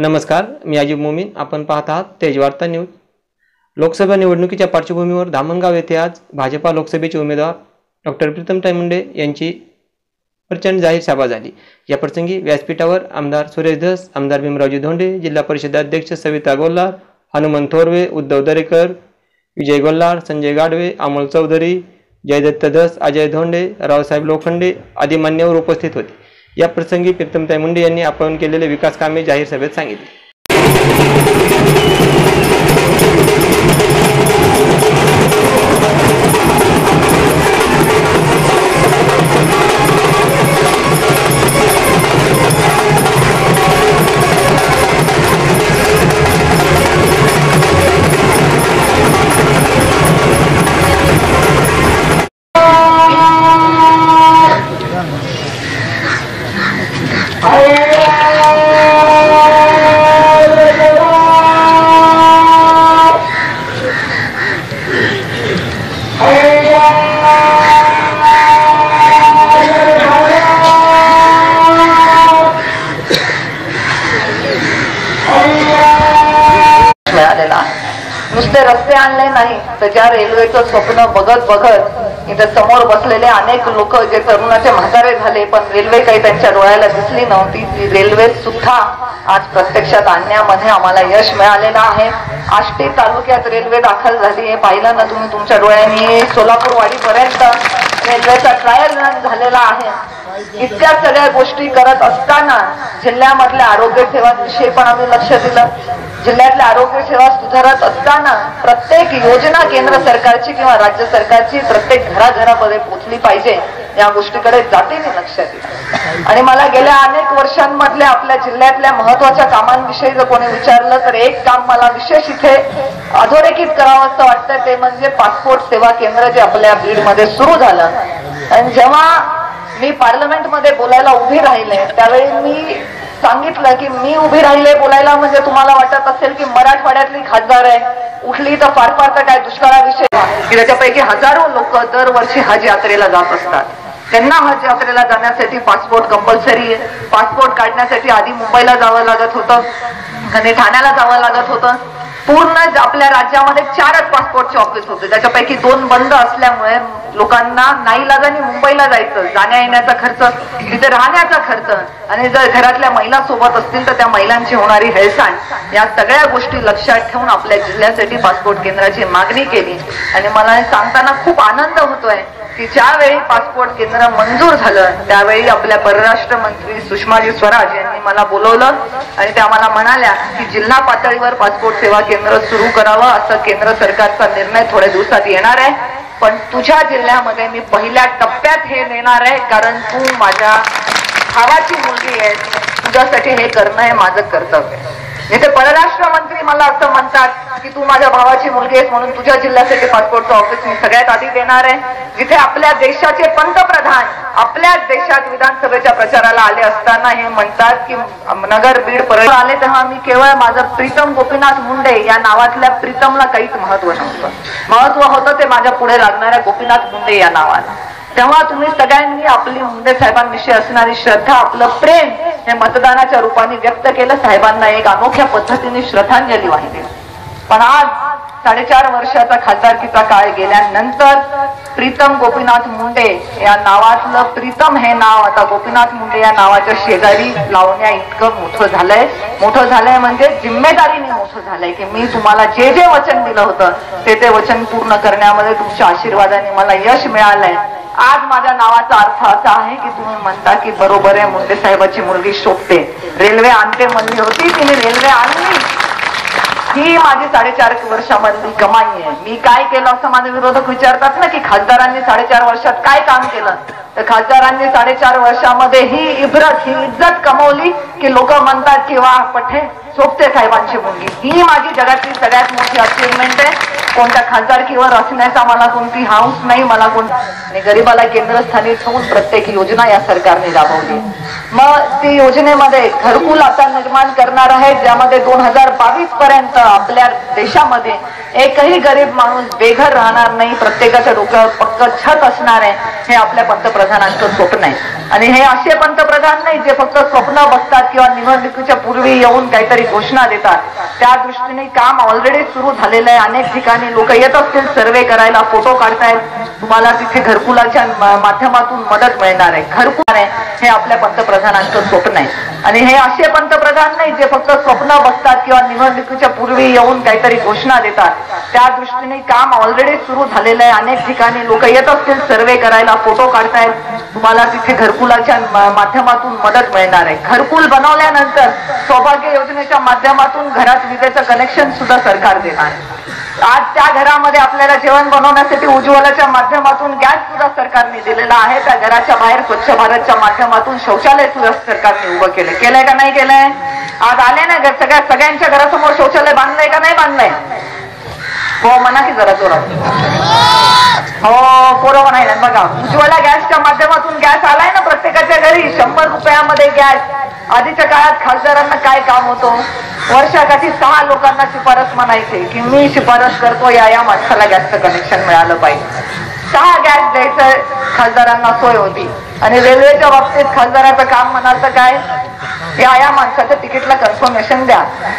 नमस्कार मी अजिब मोमीन. आपण पाहत आहात तेजवार्ता न्यूज. लोकसभा निवडणुकीच्या पार्श्वभूमीवर धामणगाव येथे आज भाजपा लोकसभेचे उमेदवार डॉक्टर प्रीतम मुंडे यांची प्रचंड जाहीर सभा झाली. या प्रसंगी व्यासपीठावर आमदार सुरेश धस आमदार भीमरावजी धोंडे जिल्हा परिषद अध्यक्ष सविता गोल्हार हनुमंत थोरवे उद्धव दरेकर विजय गोल्हार संजय गाडवे अमोल चौधरी जयदत्त धस अजय धोंडे रावसाहेब लोखंडे आदी मान्यवर उपस्थित होते. या प्रसंगी प्रीतमताई मुंडे यांनी आपण केलेले विकास कामे जाहीर सभेत सांगितले. तर ज्या रेल्वेचं स्वप्न बघत बघत इथं समोर बसलेले अनेक लोक जे तरुणाचे म्हातारे झाले पण रेल्वे काही त्यांच्या डोळ्याला दिसली नव्हती. ती रेल्वे सुद्धा आज प्रत्यक्षात आणण्यामध्ये आम्हाला यश मिळालेलं आहे. आष्टी तालुक्यात रेल्वे दाखल झाली हे पाहिलं ना तुम्ही तुमच्या डोळ्यांनी सोलापूर वाडीपर्यंत रेल्वेचा ट्रायल रन झालेला आहे. इतक्या सगळ्या गोष्टी करत असताना जिल्ह्यामधल्या आरोग्य सेवांविषयी पण आम्ही लक्ष दिलं. जिल्ह्यातल्या आरोग्य सेवा सुधारत असताना प्रत्येक योजना केंद्र सरकारची किंवा राज्य सरकारची प्रत्येक घराघरामध्ये पोचली पाहिजे या गोष्टीकडे जातीने लक्ष दिलं. आणि मला गेल्या अनेक वर्षांमधल्या आपल्या जिल्ह्यातल्या महत्त्वाच्या कामांविषयी जर कोणी विचारलं तर एक काम मला विशेष इथे अधोरेखित करावं असं वाटतं ते म्हणजे पासपोर्ट सेवा केंद्र जे आपल्या बीडमध्ये सुरू झालं. आणि जेव्हा मी पार्लमेंटमध्ये बोलायला उभी राहिले त्यावेळी मी सांगितलं की मी उभी राहिले बोलायला म्हणजे तुम्हाला वाटत असेल की मराठवाड्यातली खासदार आहे उठली तर फार फार तर काय दुष्काळाविषयी. की त्याच्यापैकी हजारो लोक दरवर्षी हज यात्रेला जात असतात. त्यांना हज यात्रेला जाण्यासाठी पासपोर्ट कंपल्सरी आहे. पासपोर्ट काढण्यासाठी आधी मुंबईला जावं लागत होतं. आणि ठाण्याला जावं लागत होतं. पूर्ण आपल्या राज्यामध्ये चारच पासपोर्टचे ऑफिस होते. त्याच्यापैकी दोन बंद असल्यामुळे लोकांना नाही लागानी मुंबईला जायचं जाण्या येण्याचा खर्च तिथे राहण्याचा खर्च. आणि जर घरातल्या महिला सोबत असतील तर त्या महिलांची होणारी हेळसाण या सगळ्या गोष्टी लक्षात ठेवून आपल्या जिल्ह्यासाठी पासपोर्ट केंद्राची मागणी केली. आणि मला सांगताना खूप आनंद होतोय की ज्यावेळी पासपोर्ट केंद्र मंजूर झालं. त्यावेळी आपल्या परराष्ट्र मंत्री सुषमाजी स्वराज यांनी मला बोलवलं आणि त्या मला म्हणाल्या की जिल्हा पातळीवर पासपोर्ट सेवा केंद्र सुरू करावं असं केंद्र सरकारचा निर्णय थोड्या दिवसात येणार आहे. पण तुझ्या जिल्ह्यामध्ये मी पहिल्या टप्प्यात हे नेणार आहे कारण तू माझ्या भावाची मुलगी आहे तुझ्यासाठी हे करणं हे माझं कर्तव्य इथे परराष्ट्र मंत्री मला असं म्हणतात की तू माझ्या भावाची मुलगी आहेस म्हणून तुझ्या जिल्ह्यासाठी पासपोर्टचं ऑफिस मी सगळ्यात आधी देणार आहे. जिथे आपल्या देशाचे पंतप्रधान आपल्याच देशात विधानसभेच्या प्रचाराला आले असताना हे म्हणतात की नगर बीड परळ आले तेव्हा मी केवळ माझं प्रीतम गोपीनाथ मुंडे या नावातल्या प्रीतमला काहीच महत्त्व नव्हतं. महत्त्व होतं ते माझ्या पुढे लागणाऱ्या गोपीनाथ मुंडे या नावाला. तेव्हा तुम्ही सगळ्यांनी आपली मुंडे साहेबांविषयी असणारी श्रद्धा आपलं प्रेम हे मतदानाच्या रूपाने व्यक्त केलं. साहेबांना एक अनोख्या पद्धतीने श्रद्धांजली वाहिली. पण आज साडेचार वर्षाचा खासदारकीचा काळ गेल्यानंतर प्रीतम गोपीनाथ मुंडे या नावातलं प्रीतम हे नाव आता गोपीनाथ मुंडे या नावाच्या शेजारी लावण्या इतकं मोठं झालंय. मोठं झालंय म्हणजे जिम्मेदारीने मोठं झालंय की मी तुम्हाला जे जे वचन दिलं होतं ते ते वचन पूर्ण करण्यामध्ये तुमच्या आशीर्वादाने मला यश मिळालंय. आज माझ्या नावाचा अर्थ असा आहे की तुम्ही म्हणता की बरोबर आहे मुंडे साहेबाची मुलगी शोभते. रेल्वे आणते म्हणली होती तिने रेल्वे आणली. ही माझी साडेचार वर्षामधली कमाई आहे. मी काय केलं असं माझे विरोधक विचारतात ना की खासदारांनी साडेचार वर्षात काय काम केलं? तर खासदारांनी साडेचार वर्षामध्ये ही इब्रत ही इज्जत कमवली की लोक म्हणतात की वा पठे सोपते साहेबांची मुलगी. ही माझी जगातली सगळ्यात मोठी अचिव्हमेंट आहे. कोणत्या खासदारकीवर असण्याचा मला कोणती हाऊस नाही मला कोण आणि गरीबाला केंद्रस्थानी ठेवून प्रत्येक योजना या सरकारने राबवली. मग ती योजनेमध्ये घरकुल आता निर्माण करणार आहे ज्यामध्ये दोन हजार बावीस पर्यंत आपल्या देशामध्ये एकही गरीब माणूस बेघर राहणार नाही प्रत्येकाच्या डोक्यावर पक्क छत असणार आहे हे आपल्या पंतप्रधानांचं स्वप्न आहे. आणि हे असे पंतप्रधान नाही जे फक्त स्वप्न बघतात किंवा निवडणुकीच्या पूर्वी येऊन काहीतरी घोषणा देतात. त्या दृष्टीने काम ऑलरेडी सुरू झालेलं आहे अनेक ठिकाणी लोक येत असतील सर्वे करायला फोटो काढतायत. तुम्हाला तिथे घरकुलाच्या माध्यमातून मदत मिळणार आहे. घरकुल आहे हे आपल्या पंतप्रधानांचं स्वप्न आहे. आणि हे असे पंतप्रधान नाही जे फक्त स्वप्न बघतात किंवा निवडणुकीच्या पूर्वी येऊन काहीतरी घोषणा देतात. त्या दृष्टीने काम ऑलरेडी सुरू झालेलं आहे. अनेक ठिकाणी लोक येत असतील सर्वे करायला फोटो काढतायत. तुम्हाला तिथे घरकुलाच्या माध्यमातून मदत मिळणार आहे. घरकुल बनवल्यानंतर सौभाग्य योजनेच्या माध्यमातून घरात विजेचं कनेक्शन सुद्धा सरकार देणार आहे. आज त्या घरामध्ये आपल्याला जेवण बनवण्यासाठी उज्ज्वलाच्या माध्यमातून गॅस सुद्धा सरकारने दिलेला आहे. त्या घराच्या बाहेर स्वच्छ भारतच्या माध्यमातून शौचालय सुद्धा सरकारने उभं केलं. केलंय का नाही केलंय? आज आले ना सगळ्या सगळ्यांच्या घरासमोर शौचालय बांधलंय का नाही बांधलंय? हो म्हणा की जरा जोरात. हो पोरं म्हणायला बघा उज्ज्वला गॅसच्या माध्यमातून गॅस आलाय ना प्रत्येकाच्या घरी? शंभर रुपयामध्ये गॅस आधीच्या काळात खासदारांना काय काम होतो? वर्षाकाठी सहा लोकांना शिफारस म्हणायचे की मी शिफारस करतो या या माणसाला गॅसचं कनेक्शन मिळालं पाहिजे. सहा गॅस द्यायचं खासदारांना सोय होती. आणि रेल्वेच्या बाबतीत खासदाराचं काम म्हणाल तर काय? या या माणसाच्या तिकीटला कन्फर्मेशन द्या.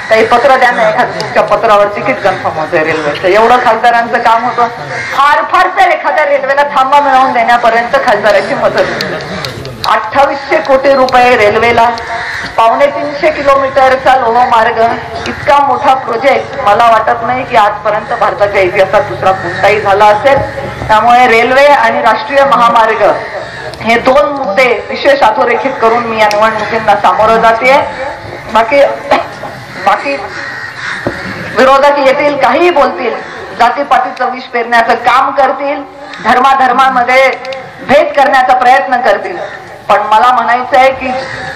काही पत्र द्या ना एखाद्या पत्रावर तिकीट कन्फर्म होतंय रेल्वेचं एवढं खासदारांचं काम होतं. फार फार तर एखाद्या रेल्वेला थांबा मिळवून देण्यापर्यंत खासदाराची मदत. अठ्ठावीसशे कोटी रुपये रेल्वेला पावणे तीनशे किलोमीटरचा लोहमार्ग. इतका मोठा प्रोजेक्ट मला वाटत नाही की आजपर्यंत भारताच्या इतिहासात दुसरा कोणताही झाला असेल. त्यामुळे रेल्वे आणि राष्ट्रीय महामार्ग हे दोन मुद्दे विशेष अधोरेखित करून मी या निवडणुकींना सामोरं जाते बाकी बाकी विरोधक येतील काहीही बोलतील जातीपातीचं विष पेरण्याचं काम करतील धर्माधर्मामध्ये भेद करण्याचा प्रयत्न करतील. पण मला म्हणायचं आहे की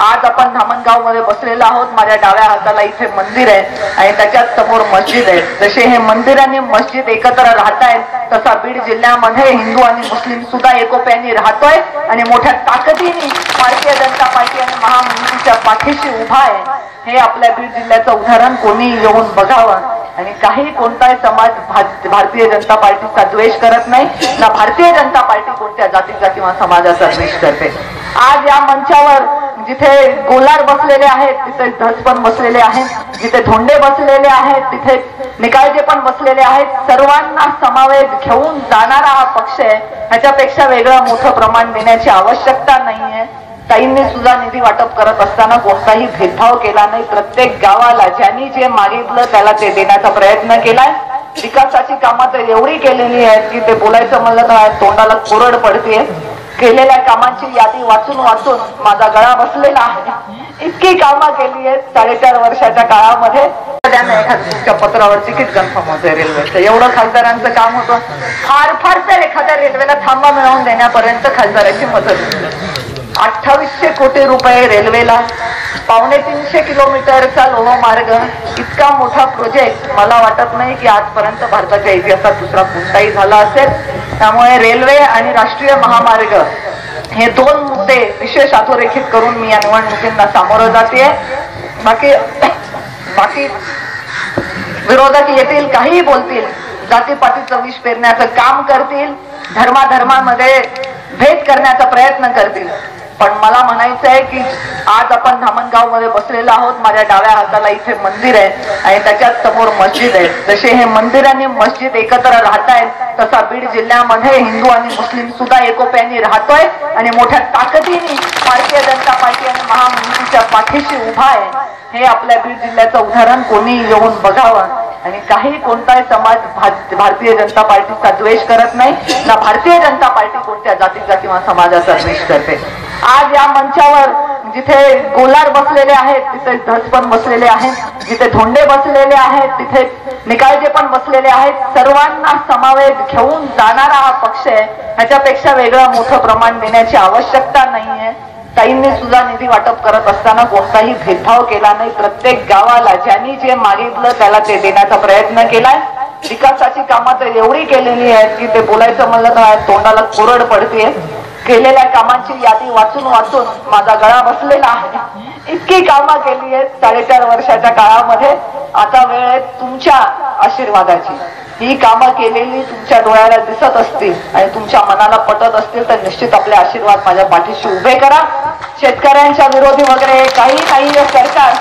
आज आपण धामणगावमध्ये बसलेलो आहोत. माझ्या डाव्या हाताला इथे मंदिर आहे आणि त्याच्यात समोर मस्जिद आहे. जसे हे मंदिर आणि मस्जिद एकत्र राहत आहेत तसा बीड जिल्ह्यामध्ये हिंदू आणि मुस्लिम सुद्धा एकोप्याने राहतोय आणि मोठ्या ताकदीने भारतीय जनता पार्टी आणि महामंडळीच्या पाठीशी उभा आहे. हे आपल्या बीड जिल्ह्याचं उदाहरण कोणी येऊन बघावं? आणि काही कोणताही समाज भारतीय जनता पार्टीचा द्वेष करत नाही. ना भारतीय जनता पार्टी कोणत्या जातीचा किंवा समाजाचा द्वेष करते? आज या मंचावर जिथे गोलार बसलेले आहेत तिथे धस पण बसलेले आहेत जिथे धोंडे बसलेले आहेत तिथे निकाळजे पण बसलेले आहेत. सर्वांना समावेश घेऊन जाणारा हा पक्ष आहे. ह्याच्यापेक्षा वेगळं मोठं प्रमाण देण्याची आवश्यकता नाहीये. ताईंनी सुद्धा निधी वाटप करत असताना कोणताही भेदभाव केला नाही. प्रत्येक गावाला ज्यांनी जे मागितलं त्याला ते देण्याचा प्रयत्न केलाय. विकासाची कामं तर एवढी केलेली आहेत की ते बोलायचं म्हणलं तर तोंडाला कोरड पडते केलेल्या कामांची यादी वाचून वाचून माझा गळा बसलेला आहे. इतकी कामं केली आहेत साडेचार वर्षाच्या काळामध्ये. त्यांना एखाद्या पत्रावर तिकीट कन्फर्म होते रेल्वेचं. एवढं खासदारांचं काम होतं. फार फार तर एखाद्या रेल्वेला थांबा मिळवून देण्यापर्यंत खासदाराची मदत होती. अठ्ठावीसशे कोटी रुपये रेल्वेला पावणे तीनशे किलोमीटरचा लोहमार्ग हो इतका मोठा प्रोजेक्ट मला वाटत नाही की आजपर्यंत भारताच्या इतिहासात दुसरा कोणताही झाला असेल. त्यामुळे रेल्वे आणि राष्ट्रीय महामार्ग हे दोन मुद्दे विशेष अधोरेखित करून मी या निवडणुकींना सामोरं जाते. बाकी बाकी विरोधक येतील काहीही बोलतील जातीपातीचं विष पेरण्याचं काम करतील धर्माधर्मामध्ये भेद करण्याचा प्रयत्न करतील. पण मला म्हणायचं आहे की आज आपण धामणगावमध्ये बसलेलो आहोत. माझ्या डाव्या हाताला इथे मंदिर आहे आणि त्याच्यात समोर मस्जिद आहे. जसे हे मंदिर आणि मस्जिद एकत्र राहत आहेत तसा बीड जिल्ह्यामध्ये हिंदू आणि मुस्लिम सुद्धा एकोप्याने राहतोय आणि मोठ्या ताकदीने भारतीय जनता पार्टी आणि महामंडळीच्या पाठीशी उभा आहे. हे आपल्या बीड जिल्ह्याचं उदाहरण कोणी येऊन बघावं. आणि काही कोणताही समाज भारतीय जनता पार्टीचा द्वेष करत नाही. ना भारतीय जनता पार्टी कोणत्या जातीचा किंवा समाजाचा द्वेष करते. आज या मंचावर जिथे गोलार बसलेले आहेत तिथे धसपण बसलेले आहेत जिथे धोंडे बसलेले आहेत तिथे निकाळजे पण बसलेले आहेत. सर्वांना समावेश घेऊन जाणारा हा पक्ष आहे. ह्याच्यापेक्षा वेगळं मोठं प्रमाण देण्याची आवश्यकता नाहीये. ताईंनी सुद्धा निधी वाटप करत असताना कोणताही भेदभाव केला नाही. प्रत्येक गावाला ज्यांनी जे मागितलं त्याला ते देण्याचा प्रयत्न केलाय. विकासाची कामं तर एवढी केलेली आहेत की ते बोलायचं म्हणलं तर तोंडाला कोरड पडते केलेल्या कामांची यादी वाचून वाचून माझा गळा बसलेला आहे. इतकी कामं केली आहेत साडेचार वर्षाच्या काळामध्ये. आता वेळ आहे तुमच्या आशीर्वादाची. ही कामं केलेली तुमच्या डोळ्याला दिसत असतील आणि तुमच्या मनाला पटत असतील तर निश्चित आपले आशीर्वाद माझ्या पाठीशी उभे करा. शेतकऱ्यांच्या विरोधी वगैरे काही नाही सरकार.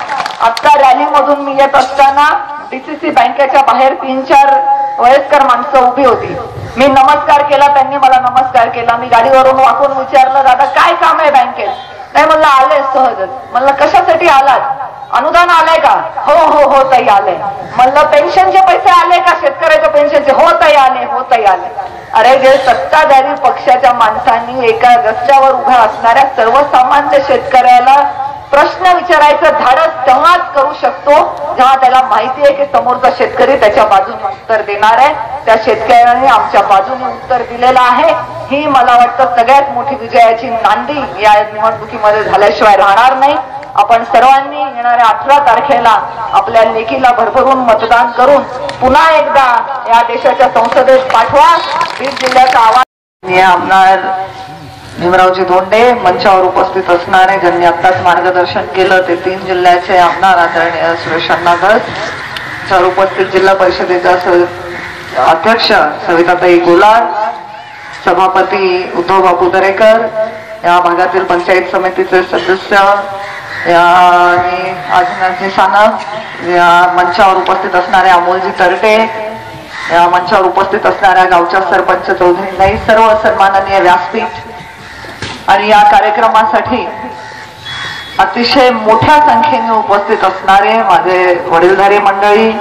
आता रॅलीमधून मी येत असताना डीसीसी बँकेच्या बाहेर तीन चार वयस्कर माणसं उभी होती. मी नमस्कार केला त्यांनी मला नमस्कार केला. मी गाडीवरून वाकून विचारलं दादा काय काम आहे बँकेत? नाही म्हणलं आलंय सहजच म्हणलं कशासाठी आलात? अनुदान आलंय का? हो हो हो ताई आलंय. म्हणलं पेन्शनचे पैसे आले का? शेतकऱ्याच्या पेन्शनचे. हो ताई आले हो ताई आले. अरे जे सत्ताधारी पक्षाच्या माणसांनी एका रस्त्यावर उभ्या असणाऱ्या सर्वसामान्य शेतकऱ्याला प्रश्न विचारायचं धाडस तेव्हाच करू शकतो जेव्हा त्याला माहिती आहे की समोरचा शेतकरी त्याच्या बाजूने उत्तर देणार आहे. त्या शेतकऱ्यांनी आमच्या बाजूने उत्तर दिलेलं आहे. ही मला वाटतं सगळ्यात मोठी विजयाची नांदी या निवडणुकीमध्ये झाल्याशिवाय राहणार नाही. आपण सर्वांनी येणाऱ्या अठरा तारखेला आपल्या लेखीला भरभरून मतदान करून पुन्हा एकदा या देशाच्या संसदेत पाठवा. बीड जिल्ह्याचा आवाज मी आमदार भीमरावजी धोंडे मंचावर उपस्थित असणारे ज्यांनी आत्ताच मार्गदर्शन केलं ते तीन जिल्ह्याचे आमदार आदरणीय सुरेश अण्णा उपस्थित जिल्हा परिषदेच्या अध्यक्ष सविताताई गोलाळ सभापती उद्धव बापू दरेकर या भागातील पंचायत समितीचे सदस्य या आणि आदिनाथजी सानप या मंचावर उपस्थित असणारे अमोलजी तरटे या मंचावर उपस्थित असणाऱ्या गावच्या सरपंच चौधरी नाही सर्व सन्माननीय व्यासपीठ. आणि या कार्यक्रमासाठी अतिशय मोठ्या संख्येने उपस्थित असणारे माझे वडीलधारी मंडळी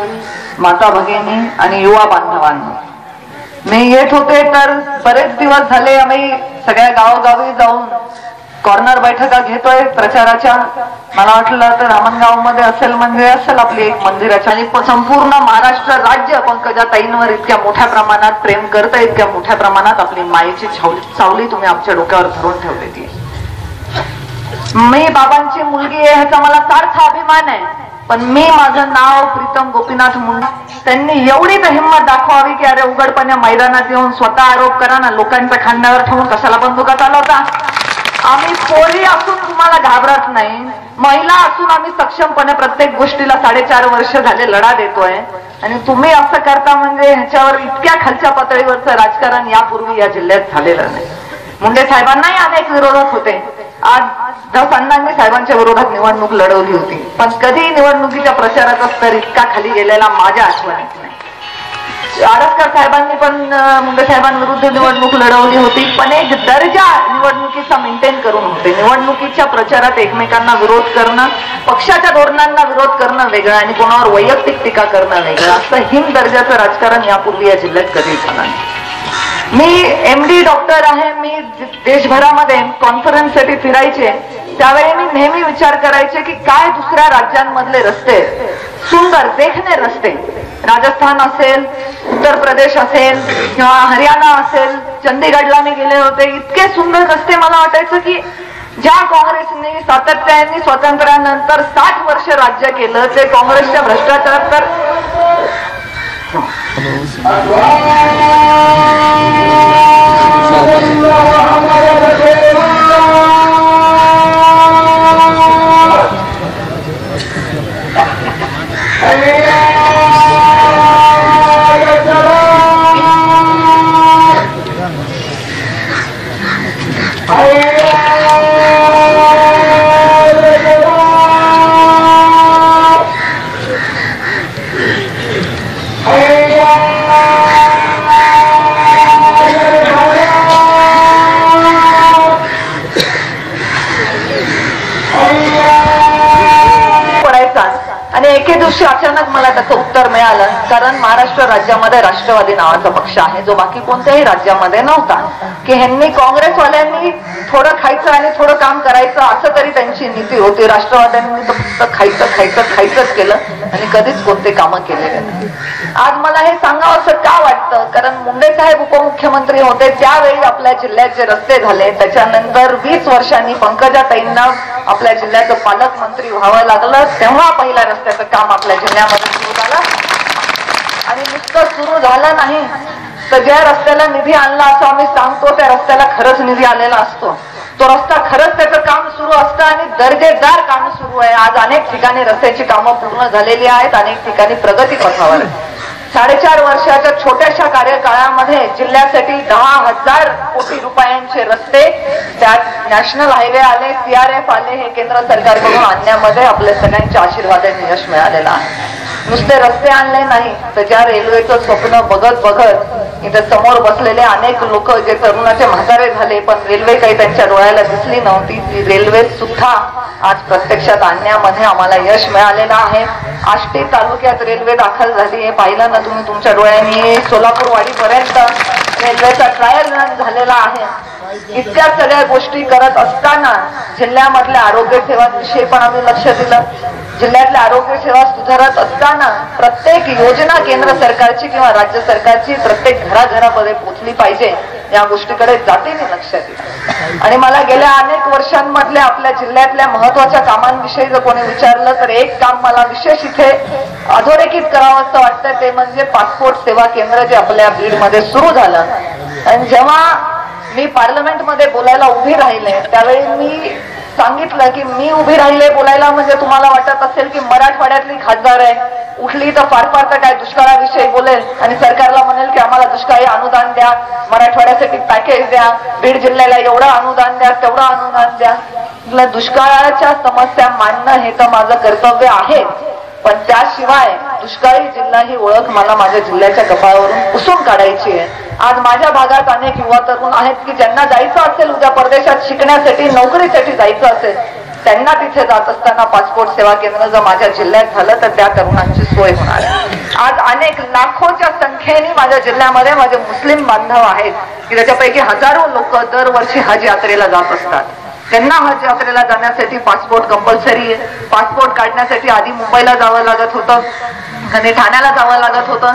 माता भगिनी आणि युवा बांधवांनी. मी येत होते तर बरेच दिवस झाले आम्ही सगळ्या गावोगावी जाऊन कॉर्नर बैठका घेतोय. प्रचाराच्या मला वाटलं तर रामनगावमध्ये असेल म्हणजे असेल आपली एक मंदिराच्या. आणि संपूर्ण महाराष्ट्र राज्य पंकजा ताईंवर इतक्या मोठ्या प्रमाणात प्रेम करत इतक्या मोठ्या प्रमाणात आपली मायेची सावली तुम्ही आमच्या डोक्यावर धरून ठेवलेली मी बाबांची मुलगी आहे ह्याचा मला सार्थ अभिमान आहे. पण मी माझं नाव प्रीतम गोपीनाथ मुंडा. त्यांनी एवढी तर हिंमत दाखवावी की अरे उघडपणे मैदानात येऊन स्वतः आरोप करा ना लोकांच्या खांद्यावर ठेवून कशाला बंदुका चालवता. आम्ही पोरी असून तुम्हाला घाबरत नाही. महिला असून आम्ही सक्षमपणे प्रत्येक गोष्टीला साडेचार वर्ष झाले लढा देतोय. आणि तुम्ही असं करता म्हणजे ह्याच्यावर इतक्या खालच्या पातळीवरचं राजकारण यापूर्वी या जिल्ह्यात झालेलं नाही. मुंडे साहेबांनाही अनेक विरोधक होते. आज अण्णांनी साहेबांच्या विरोधात निवडणूक लढवली होती. पण कधी निवडणुकीच्या प्रचाराचा स्तर इतका खाली गेलेला माझ्या आठवणीत नाही. आडसकर साहेबांनी पण मुंडे साहेबांविरुद्ध निवडणूक लढवली होती. पण एक दर्जा निवडणुकीचा मेंटेन करून होते. निवडणुकीच्या प्रचारात एकमेकांना विरोध करणं पक्षाच्या धोरणांना विरोध करणं वेगळं आणि कोणावर वैयक्तिक टीका करणं वेगळं. असं हिम दर्जाचं राजकारण यापूर्वी या जिल्ह्यात कधी झालं नाही. मी एम डी डॉक्टर आहे. मी देशभरामध्ये कॉन्फरन्ससाठी फिरायचे त्यावेळी मी नेहमी विचार करायचे की काय दुसऱ्या राज्यांमधले रस्ते? सुंदर देखणे रस्ते. राजस्थान असेल उत्तर प्रदेश असेल किंवा हरियाणा असेल चंदीगडला मी गेले होते. इतके सुंदर रस्ते मला वाटायचं की ज्या काँग्रेसने सातत्याने स्वातंत्र्यानंतर साठ वर्ष राज्य केलं ते काँग्रेसच्या भ्रष्टाचार तर दिवशी अचानक मला त्याचं उत्तर मिळालं. कारण महाराष्ट्र राज्यामध्ये राष्ट्रवादी नावाचा पक्ष आहे जो बाकी कोणत्याही राज्यामध्ये नव्हता. की ह्यांनी काँग्रेसवाल्यांनी थोडं खायचं आणि थोडं काम करायचं असं तरी त्यांची नीती होती. राष्ट्रवाद्यांनी तर फक्त खायचं खायचं खायचंच केलं आणि कधीच कोणते कामं केलेले नाही. आज मला हे सांगावं असं का वाटतं? कारण मुंडे साहेब उपमुख्यमंत्री होते त्यावेळी आपल्या जिल्ह्यात जे रस्ते झाले. त्याच्यानंतर वीस वर्षांनी पंकजाताईंना आपल्या जिल्ह्याचं पालकमंत्री व्हावं लागलं. तेव्हा पहिल्या रस्त्याचं काम आपल्या जिल्ह्यामध्ये सुरू झालं. आणि नुसतं सुरू झालं नाही. तर ज्या रस्त्याला निधी आणला असं आम्ही सांगतो त्या रस्त्याला खरंच निधी आलेला असतो. तो रस्ता खरंच त्याचं काम सुरू असतं आणि दर्जेदार काम सुरू आहे. आज अनेक ठिकाणी रस्त्याची कामं पूर्ण झालेली आहेत. अनेक ठिकाणी प्रगती पथावर साडेचार वर्षाच्या छोट्याशा कार्यकाळामध्ये जिल्ह्यासाठी दहा हजार कोटी रुपयांचे रस्ते त्यात नॅशनल हायवे आले सीआरएफ आले हे केंद्र सरकारकडून आणण्यामध्ये आपल्या सगळ्यांच्या आशीर्वादाने यश मिळालेलं आहे. नुसते रस्ते आणले नाही तर ज्या रेल्वेचं स्वप्न बघत बघत इथे समोर बसलेले अनेक लोक जे तरुणाचे म्हातारे झाले पण रेल्वे काही त्यांच्या डोळ्याला दिसली नव्हती. ती रेल्वे सुद्धा आज प्रत्यक्षात आणण्यामध्ये आम्हाला यश मिळालेलं आहे. आष्टी तालुक्यात रेल्वे दाखल झाली आहे. पाहिलं ना तुम्ही तुमच्या डोळ्यांनी सोलापूर वाडीपर्यंत रेल्वेचा ट्रायल रन झालेला आहे. इतक्या सगळ्या गोष्टी करत असताना जिल्ह्यामधल्या आरोग्य सेवांविषयी पण आम्ही लक्ष दिलं. जिल्ह्यातल्या आरोग्य सेवा सुधारत असताना प्रत्येक योजना केंद्र सरकारची किंवा राज्य सरकारची प्रत्येक घराघरामध्ये पोचली पाहिजे या गोष्टीकडे जातीने लक्ष दिलं. आणि मला गेल्या अनेक वर्षांमधल्या आपल्या जिल्ह्यातल्या महत्त्वाच्या कामांविषयी जर कोणी विचारलं तर एक काम मला विशेष इथे अधोरेखित करावं असं वाटतं ते म्हणजे पासपोर्ट सेवा केंद्र जे आपल्या बीडमध्ये सुरू झालं. आणि जेव्हा मी पार्लमेंटमध्ये बोलायला उभी राहिले. त्यावेळी मी सांगितलं की मी उभी राहिले बोलायला म्हणजे तुम्हाला वाटत असेल की मराठवाड्यातली खासदार आहे. उठली तर फार फार तर काय दुष्काळाविषयी बोलेल. आणि सरकारला म्हणेल की आम्हाला दुष्काळी अनुदान द्या मराठवाड्यासाठी पॅकेज द्या बीड जिल्ह्याला एवढं अनुदान द्या तेवढं अनुदान द्या. दुष्काळाच्या समस्या मांडणं हे तर माझं कर्तव्य आहे. पण त्याशिवाय दुष्काळी जिल्हा ही ओळख मला माझ्या जिल्ह्याच्या कपाळावरून पुसून काढायची आहे. आज माझ्या भागात अनेक युवा तरुण आहेत की ज्यांना जायचं असेल उद्या परदेशात शिकण्यासाठी नोकरीसाठी जायचं असेल त्यांना तिथे जात असताना पासपोर्ट सेवा केंद्र जर माझ्या जिल्ह्यात झालं तर त्या तरुणांची सोय होणार आज अनेक लाखोच्या संख्येने माझ्या जिल्ह्यामध्ये माझे मुस्लिम बांधव आहेत की त्याच्यापैकी हजारो लोक दरवर्षी हज यात्रेला जात असतात. त्यांना हज यात्रेला जाण्यासाठी पासपोर्ट कंपल्सरी आहे. पासपोर्ट काढण्यासाठी आधी मुंबईला जावं लागत होतं. आणि ठाण्याला जावं लागत होतं?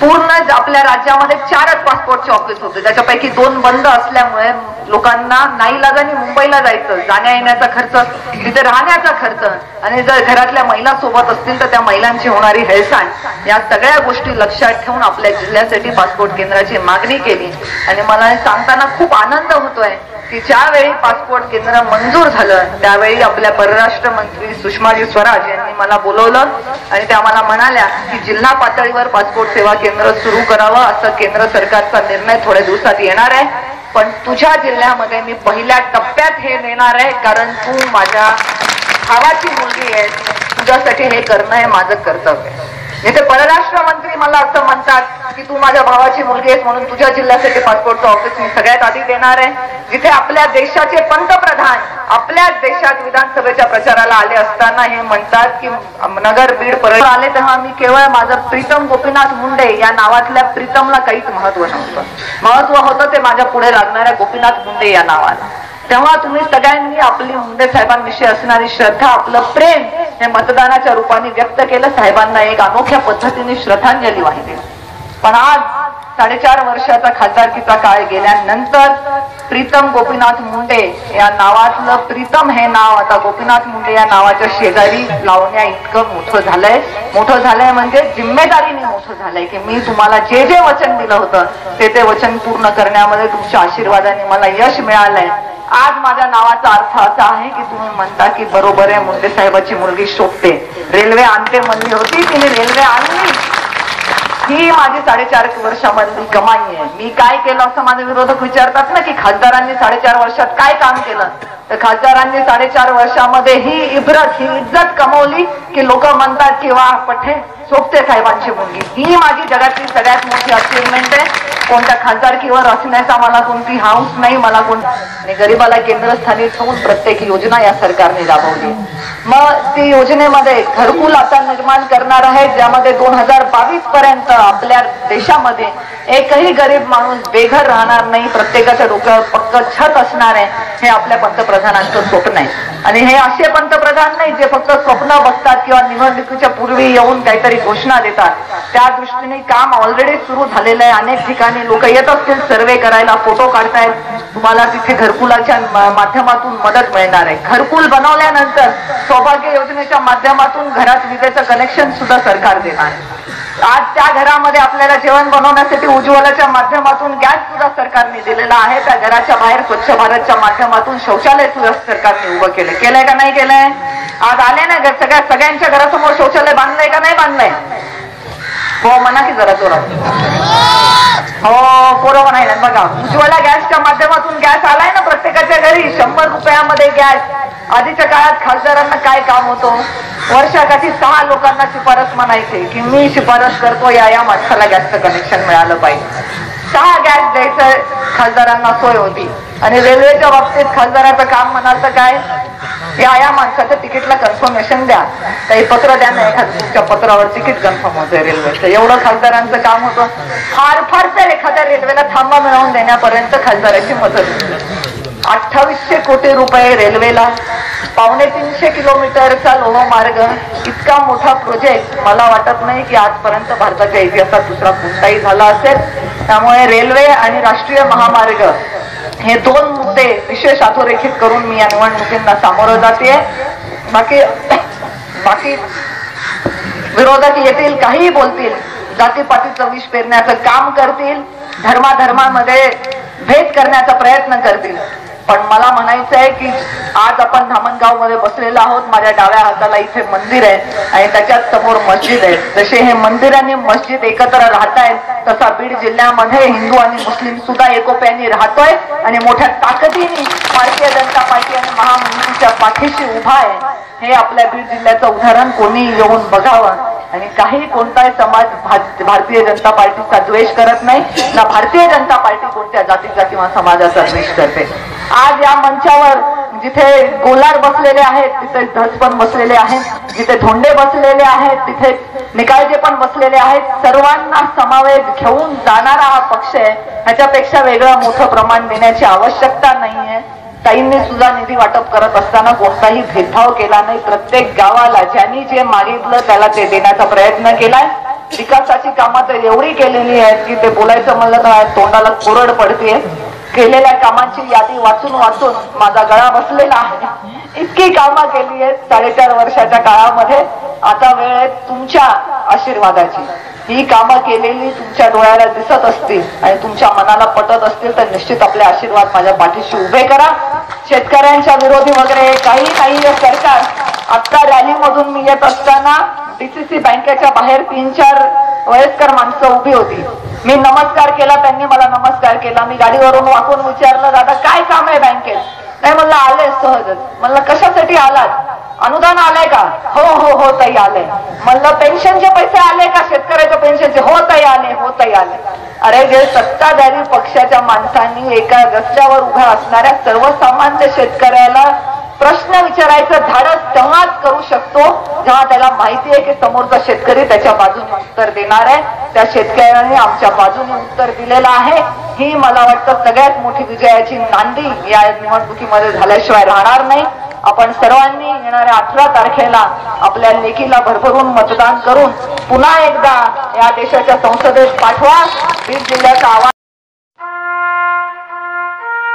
पूर्ण आपल्या राज्यामध्ये चारच पासपोर्टचे ऑफिस होते. त्याच्यापैकी दोन बंद असल्यामुळे लोकांना नाही नाईलाजाने मुंबईला जायचं. जाण्या येण्याचा खर्च तिथे राहण्याचा खर्च. आणि जर घरातल्या महिला सोबत असतील तर त्या महिलांची होणारी हेळसाण या सगळ्या गोष्टी लक्षात ठेवून आपल्या जिल्ह्यासाठी पासपोर्ट केंद्राची मागणी केली. आणि मला सांगताना खूप आनंद होतोय की ज्यावेळी पासपोर्ट केंद्र मंजूर झालं त्यावेळी आपल्या परराष्ट्र मंत्री सुषमाजी स्वराज यांनी मला बोलवलं आणि त्या मला म्हणाल्या की जिल्हा पातळीवर पासपोर्ट सेवा केंद्र केंद्र सुरू करावं असं केंद्र सरकारचा निर्णय थोड्या दिवसात येणार आहे पण तुझ्या जिल्ह्यामध्ये मी पहिल्या टप्प्यात हे नेणार आहे कारण तू माझ्या भावाची मुलगी आहे तुझ्यासाठी हे करणं हे माझं कर्तव्य आहे. इथे परराष्ट्र मंत्री मला असं म्हणतात की तू माझ्या भावाची मुलगी आहेस म्हणून तुझ्या जिल्ह्यासाठी पासपोर्टचं ऑफिस मी सगळ्यात आधी देणार आहे. जिथे आपल्या देशाचे पंतप्रधान आपल्याच देशात विधानसभेच्या प्रचाराला आले असताना हे म्हणतात की नगर बीड परत आले तेव्हा मी केवळ माझं प्रीतम गोपीनाथ मुंडे या नावातल्या प्रीतमला काहीच महत्त्व नव्हतं. महत्त्व होतं ते माझ्या पुढे लागणाऱ्या गोपीनाथ मुंडे या नावाला. तेव्हा तुम्ही सगळ्यांनी आपली मुंडे साहेबांविषयी असणारी श्रद्धा आपलं प्रेम हे मतदानाच्या रूपाने व्यक्त केलं. साहेबांना एक अनोख्या पद्धतीने श्रद्धांजली वाहिली. पण आज साडेचार वर्षाचा खासदारकीचा काळ गेल्यानंतर प्रीतम गोपीनाथ मुंडे या नावातलं प्रीतम हे नाव आता गोपीनाथ मुंडे या नावाच्या शेजारी लावण्या इतकं मोठं झालंय. मोठं झालंय म्हणजे जिम्मेदारीने मोठं झालंय की मी तुम्हाला जे जे वचन दिलं होतं ते ते वचन पूर्ण करण्यामध्ये तुमच्या आशीर्वादाने मला यश मिळालंय. आज माझ्या नावाचा अर्थ असा आहे की तुम्ही म्हणता की बरोबर आहे मुंडे साहेबाची मुलगी शोभते. रेल्वे आणते म्हणली होती तिने रेल्वे आणली. ही माझी साडेचार वर्षामधली कमाई आहे. मी काय केलं असं माझे विरोधक विचारतात ना की खासदारांनी साडेचार वर्षात काय काम केलं? तर खासदारांनी साडेचार वर्षामध्ये ही इब्रत ही इज्जत कमवली की लोक म्हणतात की वा पठे. सोपते साहेबांची मुलगी. ही माझी जगातली सगळ्यात मोठी अचिव्हमेंट आहे. कोणत्या खासदारकीवर असण्याचा मला कोणती हाऊस नाही मला कोण आणि गरीबाला केंद्रस्थानी ठेवून प्रत्येक योजना या सरकारने राबवली. मग ती योजनेमध्ये घरकुल आता निर्माण करणार आहे ज्यामध्ये दोन हजार बावीस पर्यंत आपल्या देशामध्ये एकही गरीब माणूस बेघर राहणार नाही. प्रत्येकाच्या डोक्यावर पक्क छत असणार आहे. हे आपल्या पंतप्रधानांचं स्वप्न आहे. आणि हे असे पंतप्रधान नाही जे फक्त स्वप्न बघतात किंवा निवडणुकीच्या पूर्वी येऊन काहीतरी घोषणा देतात. त्या दृष्टीने काम ऑलरेडी सुरू झालेलं आहे. अनेक ठिकाणी लोक येत असतील सर्वे करायला फोटो काढतायत. तुम्हाला तिथे घरकुलाच्या माध्यमातून मदत मिळणार आहे. घरकुल बनवल्यानंतर सौभाग्य योजनेच्या माध्यमातून घरात विजेचं कनेक्शन सुद्धा सरकार देणार आहे. आज त्या घरामध्ये आपल्याला जेवण बनवण्यासाठी उज्ज्वलाच्या माध्यमातून गॅस सुद्धा सरकारने दिलेला आहे. त्या घराच्या बाहेर स्वच्छ भारतच्या माध्यमातून शौचालय सुद्धा सरकारने उभं केलं. केलंय का नाही केलंय? आज आले ना घर सगळ्या सगळ्यांच्या घरासमोर शौचालय बांधलंय का नाही बांधलंय? हो म्हणा की जरा जोरात. हो पोरं म्हणायला बघा. उज्ज्वला गॅसच्या माध्यमातून गॅस आलाय ना प्रत्येकाच्या घरी? शंभर रुपयामध्ये गॅस. आधीच्या काळात खासदारांना काय काम होतं? वर्षाकाठी सहा लोकांना शिफारस म्हणायचे की मी शिफारस करतो या या माणसाला गॅसचं कनेक्शन मिळालं पाहिजे. सहा गॅस द्यायचं खासदारांना सोय होती. आणि रेल्वेच्या बाबतीत खासदाराचं काम म्हणाल तर काय? या या माणसाच्या तिकीटला कन्फर्मेशन द्या. काही पत्र द्या ना एखाद्या पत्रावर तिकीट कन्फर्म होतंय रेल्वेचं एवढं खासदारांचं काम होतं. फार फार तर एखाद्या रेल्वेला थांबा मिळवून देण्यापर्यंत खासदाराची मदत होती. अठ्ठावीसशे कोटी रुपये रेल्वेला पावणे तीनशे किलोमीटरचा लोहमार्ग इतका मोठा प्रोजेक्ट मला वाटत नाही की आजपर्यंत भारताच्या इतिहासात दुसरा कोणताही झाला असेल. त्यामुळे रेल्वे आणि राष्ट्रीय महामार्ग हे दोन मुद्दे विशेष अधोरेखित करून मी या निवडणुकींना सामोरं जाते बाकी बाकी विरोधक येतील काहीही बोलतील जातीपातीचं विष पेरण्याचं काम करतील धर्माधर्मामध्ये भेद करण्याचा प्रयत्न करतील. पण मला म्हणायचं आहे की आज आपण धामणगावमध्ये बसलेलो आहोत. माझ्या डाव्या हाताला इथे मंदिर आहे आणि त्याच्यात समोर मस्जिद आहे. जसे हे मंदिर आणि मस्जिद एकत्र राहत आहेत तसा बीड जिल्ह्यामध्ये हिंदू आणि मुस्लिम सुद्धा एकोप्याने राहतोय आणि मोठ्या ताकदीने भारतीय जनता पार्टी आणि महामंत्रीच्या पाठीशी उभा आहे. हे आपल्या बीड जिल्ह्याचं उदाहरण कोणी येऊन बघावं. आणि काही कोणताही समाज भारतीय जनता पार्टीचा द्वेष करत नाही. ना भारतीय जनता पार्टी कोणत्या जातीचा किंवा समाजाचा द्वेष करते. आज या मंचावर जिथे गोलार बसलेले आहेत तिथे धस पण बसलेले आहेत जिथे धोंडे बसलेले आहेत तिथे निकाळजे पण बसलेले आहेत. सर्वांना समावेश घेऊन जाणारा हा पक्ष आहे. ह्याच्यापेक्षा वेगळं मोठं प्रमाण देण्याची आवश्यकता नाहीये. ताईंनी सुद्धा निधी वाटप करत असताना कोणताही भेदभाव केला नाही. प्रत्येक गावाला ज्यांनी जे मागितलं त्याला ते देण्याचा प्रयत्न केलाय. विकासाची कामं तर एवढी केलेली आहेत की ते बोलायचं म्हणलं तर तोंडाला कोरड पडते केलेल्या कामांची यादी वाचून वाचून माझा गळा बसलेला आहे. इतकी कामं केली आहेत साडेचार वर्षाच्या काळामध्ये. आता वेळ आहे तुमच्या आशीर्वादाची. ही कामं केलेली तुमच्या डोळ्याला दिसत असतील आणि तुमच्या मनाला पटत असतील तर निश्चित आपले आशीर्वाद माझ्या पाठीशी उभे करा. शेतकऱ्यांच्या विरोधी वगैरे काही नाही सरकार. आता रॅली मधून मी येत असताना डीसीसी बँकेच्या बाहेर तीन चार वयस्कर माणसं उभी होती. मी नमस्कार केला त्यांनी मला नमस्कार केला. मी गाडीवरून वाकून विचारलं दादा काय काम आहे बँकेत? नाही म्हणलं आले सहजच. म्हणलं कशासाठी आलात? अनुदान आलंय का? हो हो हो ताई आलंय. म्हणलं पेन्शनचे पैसे आले का? शेतकऱ्याच्या पेन्शनचे? हो ताई आले हो ताई आले. अरे जे सत्ताधारी पक्षाच्या माणसांनी एका रस्त्यावर उभ्या असणाऱ्या सर्वसामान्य शेतकऱ्याला प्रश्न विचारायचं धाडस तेव्हाच करू शकतो जेव्हा त्याला माहिती आहे की समोरचा शेतकरी त्याच्या बाजूने उत्तर देणार आहे. त्या शेतकऱ्याने आमच्या बाजूने उत्तर दिलेलं आहे. ही मला वाटतं सगळ्यात मोठी विजयाची नांदी या निवडणुकीमध्ये झाल्याशिवाय राहणार नाही. आपण सर्वांनी येणाऱ्या अठरा तारखेला आपल्या लेखीला भरभरून मतदान करून पुन्हा एकदा या देशाच्या संसदेत पाठवा. बीड जिल्ह्याचा आवाज